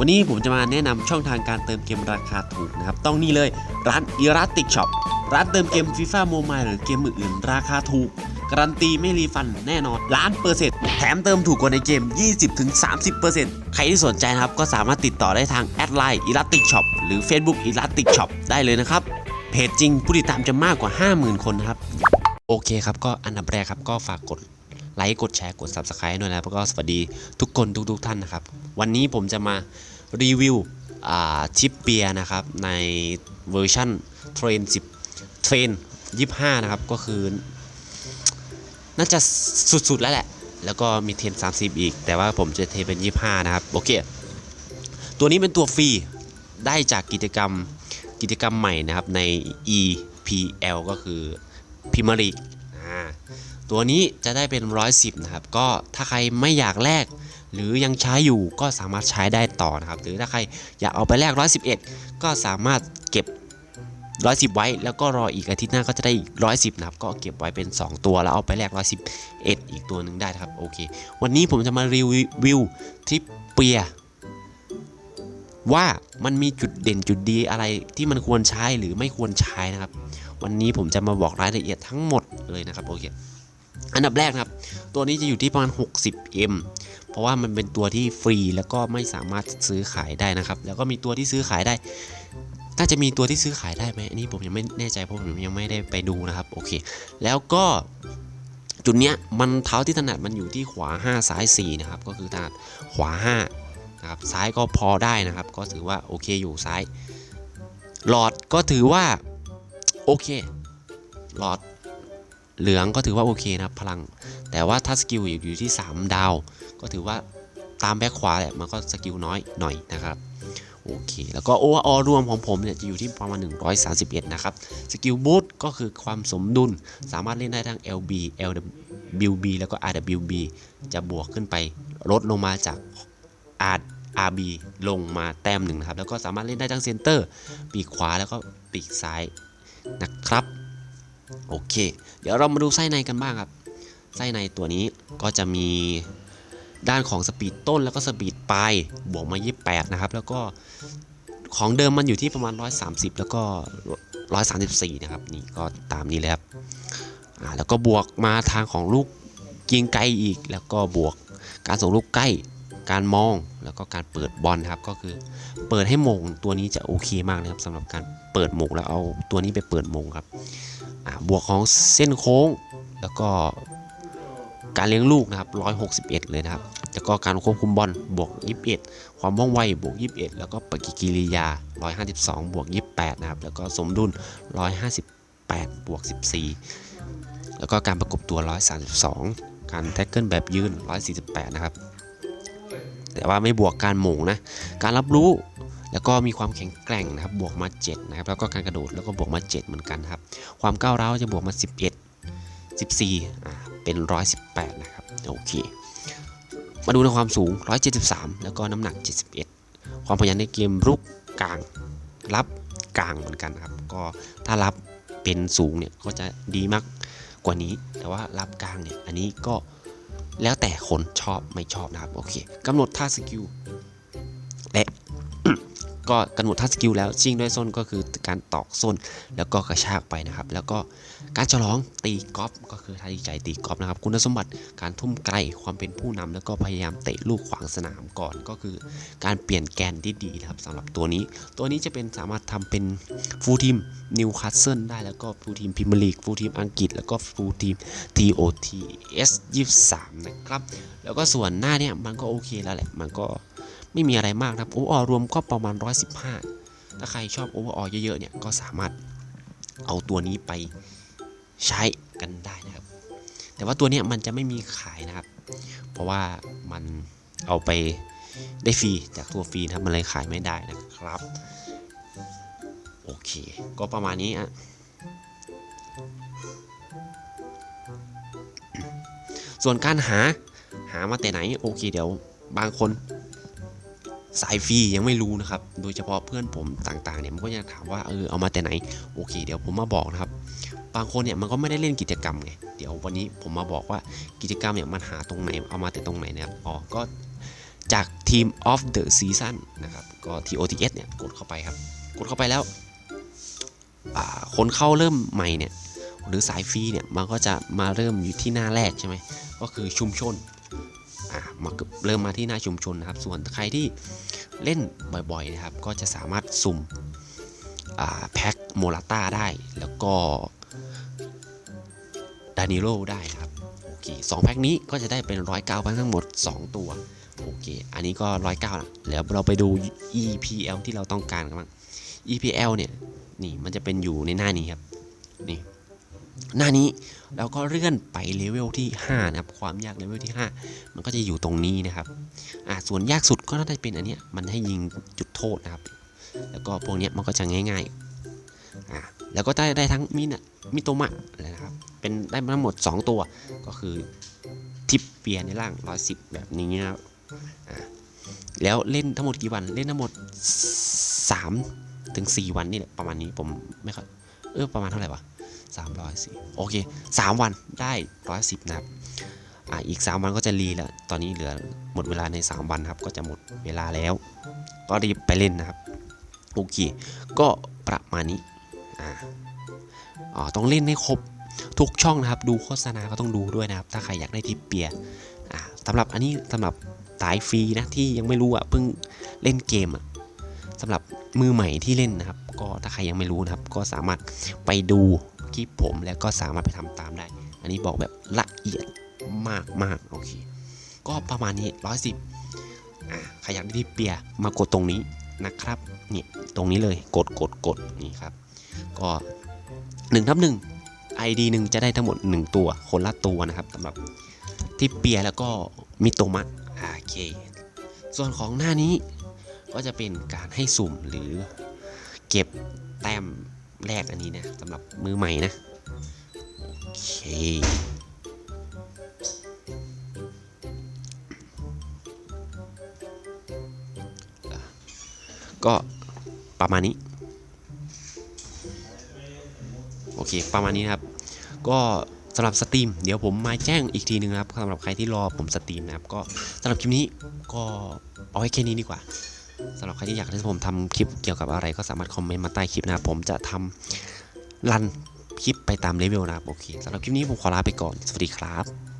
วันนี้ผมจะมาแนะนำช่องทางการเติมเกมราคาถูกนะครับ ต้องนี่เลยร้านอ e r a t i c Shop ร้านเติมเกม FIFA Mobile หรือเกมอื่นๆราคาถูก การันตีไม่รีฟันแน่นอน ล้านเปอร์เซ็นต์แถมเติมถูกกว่าในเกม 20-30%ใครที่สนใจนะครับ ก็สามารถติดต่อได้ทางแอดไลน์อ e r a t i c Shop หรือ Facebook e r a t i c Shop ได้เลยนะครับ เพจจริงผู้ติดตามจะมากกว่า 50,000 คนนะครับ โอเคครับก็อันดับแรกครับก็ฝากกด ไลค์กดแชร์กด Subscribe ด้วยนะแล้วก็สวัสดีทุกคนทุกๆท่านนะครับ วันนี้ผมจะมารีวิวอ่าชิปเปียร์นะครับ ในเวอร์ชันเทรน10เทรน25 นะครับ ก็คือ น่าจะสุด ๆ แล้วแหละ แล้วก็มีเทรน30 อีก แต่ว่าผมจะเทเป็น 25 นะครับ โอเค ตัวนี้เป็นตัวฟรี ได้จากกิจกรรมกิจกรรมใหม่นะครับใน EPL ก็คือพิมริกอ่า ตัวนี้จะได้เป็น 110 นะครับ ก็ถ้าใครไม่อยากแลกหรือยังใช้อยู่ก็สามารถใช้ได้ต่อนะครับ หรือถ้าใครอยากเอาไปแลก 111 ก็สามารถเก็บ 110 ไว้ แล้วก็รออีกอาทิตย์หน้าก็จะได้อีก 110 นะครับ ก็เก็บไว้เป็น 2 ตัวแล้วเอาไปแลก 111 อีกตัวหนึ่งได้ครับ โอเค วันนี้ผมจะมารีวิวทริปเปียว่ามันมีจุดเด่นจุดดีอะไรที่มันควรใช้หรือไม่ควรใช้นะครับ วันนี้ผมจะมาบอกรายละเอียดทั้งหมดเลยนะครับโอเค อันดับแรกนะครับ ตัวนี้จะอยู่ที่ประมาณ 60M เพราะว่ามันเป็นตัวที่ฟรีแล้วก็ไม่สามารถซื้อขายได้นะครับ แล้วก็มีตัวที่ซื้อขายได้ น่าจะมีตัวที่ซื้อขายได้ไหมอันนี้ผมยังไม่แน่ใจเพราะผมยังไม่ได้ไปดูนะครับ โอเค แล้วก็จุดเนี้ยมันเท้าที่ถนัดมันอยู่ที่ขวา 5 ซ้าย 4 นะครับ ก็คือถนัดขวา5นะครับ ซ้ายก็พอได้นะครับ ก็ถือว่าโอเคอยู่ซ้าย หลอดก็ถือว่าโอเค หลอด เหลืองก็ถือว่าโอเคนะครับพลัง แต่ว่าถ้าสกิลอยู่ที่ 3 ดาว ก็ถือว่าตามแบ็คขวาแหละมันก็สกิลน้อยหน่อยนะครับโอเค แล้วก็โอเวอร์ออรวมของผมเนี่ยจะอยู่ที่ประมาณ 131 นะครับ สกิลบูทก็คือความสมดุล สามารถเล่นได้ทั้ง LB LWB แล้วก็ RWB จะบวกขึ้นไปลดลงมาจาก R RB ลงมาแต้มหนึ่งนะครับ แล้วก็สามารถเล่นได้ทั้งเซนเตอร์ ปีกขวาแล้วก็ปีกซ้ายนะครับ โอเค เดี๋ยวเรามาดูไส้ในกันบ้างครับ ไส้ในตัวนี้ก็จะมีด้านของสปีดต้นแล้วก็สปีดปลายบวกมา 28 นะครับ แล้วก็ของเดิมมันอยู่ที่ประมาณ 130 แล้วก็ 134 นะครับ นี่ก็ตามนี้เลยครับอ่าแล้วก็บวกมาทางของลูกยิงไกลอีก แล้วก็บวกการส่งลูกใกล้ การมองแล้วก็การเปิดบอลครับ ก็คือเปิดให้มงตัวนี้จะโอเคมากนะครับสำหรับการเปิดมงแล้วเอาตัวนี้ไปเปิดมงครับ บวกของเส้นโค้ง แล้วก็การเลี้ยงลูกนะครับ161 เลยนะครับ แล้วก็การควบคุมบอลบวก 21 ความว่องไวบวก 21 แล้วก็ปฏิกิริยา 152 บวก 28 นะครับ แล้วก็สมดุล 158 บวก 14 แล้วก็การประกบตัว 132 การแท็กเกิลแบบยืน 148 นะครับ แต่ว่าไม่บวกการหม่งนะ การรับรู้ แล้วก็มีความแข็งแกร่งนะครับบวกมา7นะครับแล้วก็การกระโดดแล้วก็บวกมา7เหมือนกันครับ ความก้าวร้าวจะบวกมา 11 14อ่าเป็น 118 นะครับโอเค มาดูในความสูง 173 แล้วก็น้ำหนัก 71 ความพยันในเกมรุกกลางรับกลางเหมือนกันครับ ก็ถ้ารับเป็นสูงเนี่ยก็จะดีมากกว่านี้ แต่ว่ารับกลางเนี่ยอันนี้ก็แล้วแต่คนชอบไม่ชอบนะครับโอเคกำหนดท่าสกิลและ ก็กำหนดท่าสกิลแล้วชิงด้วยส้นก็คือการตอกส้นแล้วก็กระชากไปนะครับ แล้วก็การฉลองตีกอล์ฟก็คือท่าดีใจตีกอล์ฟนะครับ คุณสมบัติการทุ่มไกลความเป็นผู้นำแล้วก็พยายามเตะลูกขวางสนามก่อนก็คือ การเปลี่ยนแกนที่ดีนะครับสำหรับตัวนี้ ตัวนี้จะเป็นสามารถทำเป็นฟูลทีมนิวคาสเซิลได้แล้วก็ฟูลทีมพิมลีกฟูลทีมอังกฤษ แล้วก็ฟูลทีม TOTS 23 นะครับ แล้วก็ส่วนหน้าเนี่ยมันก็โอเคแล้วแหละมันก็ ไม่มีอะไรมากนะครับโอเวอร์รวมก็ประมาณ 115 ถ้าใครชอบโอเวอร์เยอะๆเนี่ยก็สามารถเอาตัวนี้ไปใช้กันได้นะครับ แต่ว่าตัวนี้มันจะไม่มีขายนะครับ เพราะว่ามันเอาไปได้ฟรีจากตัวฟรีนะครับมันเลยขายไม่ได้นะครับ โอเค ก็ประมาณนี้อะส่วนการหาหามาแต่ไหนโอเคเดี๋ยวบางคน สายฟรียังไม่รู้นะครับ โดยเฉพาะเพื่อนผมต่างๆเนี่ยมันก็ยังถามว่าเออเอามาแต่ไหน โอเค เดี๋ยวผมมาบอกนะครับ บางคนเนี่ยมันก็ไม่ได้เล่นกิจกรรมไง เดี๋ยววันนี้ผมมาบอกว่ากิจกรรมเนี่ยมันหาตรงไหนเอามาแต่ตรงไหนนะครับ อ๋อ ก็จาก Team of the Season นะครับ ก็ TOTS เนี่ยกดเข้าไปครับ กดเข้าไปแล้วคนเข้าเริ่มใหม่เนี่ยหรือสายฟรีเนี่ยมันก็จะมาเริ่มอยู่ที่หน้าแรกใช่ไหมก็คือชุมชน อ่ามาเริ่มมาที่หน้าชุมชนนะครับ ส่วนใครที่เล่นบ่อยๆนะครับ ก็จะสามารถสุ่มอ่าแพ็คโมลาต้าได้แล้วก็ดานิโลได้ครับโอเคสองแพ็คนี้ก็จะได้เป็นร้อยเก้าทั้งหมด 2 ตัวโอเคอันนี้ก็ร้อยเก้าละแล้วเราไปดู EPL ที่เราต้องการกันบ้าง EPL เนี่ยนี่มันจะเป็นอยู่ในหน้านี้ครับนี่ หน้านี้ แล้วก็เลื่อนไปเลเวลที่5นะครับความยากเลเวลที่ 5 มันก็จะอยู่ตรงนี้นะครับอ่าส่วนยากสุดก็น่าจะเป็นอันเนี้ยมันให้ยิงจุดโทษนะครับ แล้วก็พวกเนี้ยมันก็จะง่ายๆอ่าแล้วก็ได้ได้ทั้งมินะมิโตมะเลยนะครับเป็นได้มาทั้งหมด 2 ตัวก็คือทิปเปียในร่าง 110 แบบนี้นะครับอ่าแล้วเล่นทั้งหมดกี่วันเล่นทั้งหมด 3 ถึง 4 วันนี่แหละประมาณนี้ผมไม่ค่อยเออประมาณเท่าไหร่วะ สามร้อยสิโอเคสามวันได้ร้อยสิบนะครับอ่าอีก 3 วันก็จะรีแล้ว ตอนนี้เหลือหมดเวลาใน 3 วันครับ ก็จะหมดเวลาแล้ว ก็รีบไปเล่นนะครับ โอเค ก็ประมาณนี้ อ่าอ๋อต้องเล่นให้ครบทุกช่องนะครับ ดูโฆษณาก็ต้องดูด้วยนะครับ ถ้าใครอยากได้ทิปเปียอ่าสำหรับอันนี้สำหรับสายฟรีนะที่ยังไม่รู้อะเพิ่งเล่นเกมอะสำหรับมือใหม่ที่เล่นนะครับ ก็ถ้าใครยังไม่รู้นะครับ ก็สามารถไปดู คลิปผมแล้วก็สามารถไปทำตามได้ อันนี้บอกแบบละเอียดมากมากโอเค ก็ประมาณนี้ร้อยสิบใครอยากได้ทิปเปียมากดตรงนี้นะครับเนี่ยตรงนี้เลยกดกดกดนี่ครับ ก็หนึ่งทับหนึ่ง ID หนึ่งจะได้ทั้งหมด 1 ตัว คนละตัวนะครับสำหรับทิปเปียแล้วก็มิโตมะโอเค ส่วนของหน้านี้ก็จะเป็นการให้สุ่มหรือเก็บแต้ม แรกอันนี้นะสำหรับมือใหม่นะ โอเคก็ประมาณนี้ โอเค ประมาณนี้นะครับ ก็สำหรับสตรีม เดี๋ยวผมมาแจ้งอีกทีนึงนะครับสำหรับใครที่รอผมสตรีมนะครับ ก็สำหรับคลิปนี้ก็เอาไว้แค่นี้ดีกว่า สำหรับใครที่อยากให้ผมทำคลิปเกี่ยวกับอะไรก็สามารถคอมเมนต์มาใต้คลิปนะครับผมจะทำรันคลิปไปตามเลเวลนะครับโอเคสำหรับคลิปนี้ผมขอลาไปก่อน สวัสดีครับ